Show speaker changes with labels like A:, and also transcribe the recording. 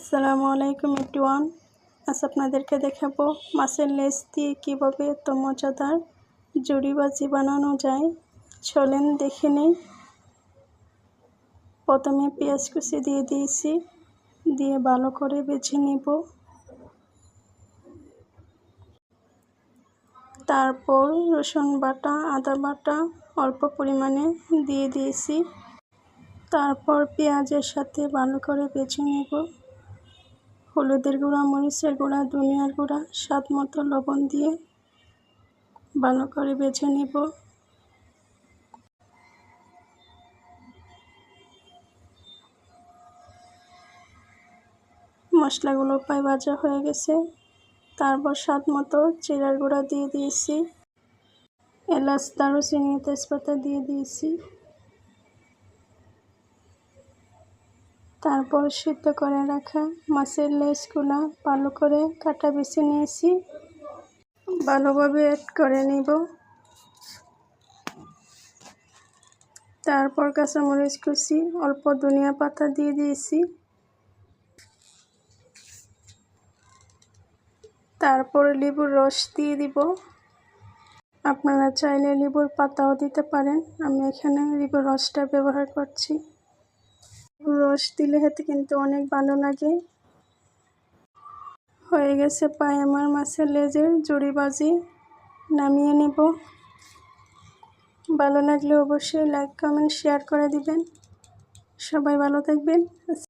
A: আসসালামু আলাইকুম এভরিওয়ান। আজ আপনাদেরকে দেখাবো মাছের লেজ দিয়ে কীভাবে এত মজাদার জড়িবাজি বানানো যায়। চলেন দেখে নেই। প্রথমে পেঁয়াজ কুচি দিয়ে দিয়েছি। দিয়ে ভালো করে বেছে নিব। তারপর রসুন বাটা, আদা বাটা অল্প পরিমাণে দিয়ে দিয়েছি। তারপর পেঁয়াজের সাথে ভালো করে বেছে নেব। হলুদের গুঁড়া, মরিচের গুঁড়া, ধনিয়ার গুঁড়া, স্বাদ মতো লবণ দিয়ে ভালো করে বেছে নেব। মশলাগুলো প্রায় ভাজা হয়ে গেছে। তারপর স্বাদ মতো জিরার গুঁড়া দিয়ে দিয়েছি। এলাচ, দারুচিনি, তেজপাতা দিয়ে দিয়েছি। তারপর সিদ্ধ করে রাখা মাছের লেজগুলো ভালো করে কাটা বেছে নিয়েছি। ভালোভাবে অ্যাড করে নিব। তারপর কাঁচামরিচ কুচি, অল্প ধনিয়া পাতা দিয়ে দিয়েছি। তারপর লেবুর রস দিয়ে দিব। আপনারা চাইলে লেবুর পাতাও দিতে পারেন। আমি এখানে লেবুর রসটা ব্যবহার করছি। রস দিলে হেতে কিন্তু অনেক ভালো লাগে। হয়ে গেছে পায়ে আমার মাছের লেজের জড়িবাজি নামিয়ে নিব। ভালো লাগলে অবশ্যই লাইক কমেন্ট শেয়ার করে দিবেন। সবাই ভালো থাকবেন।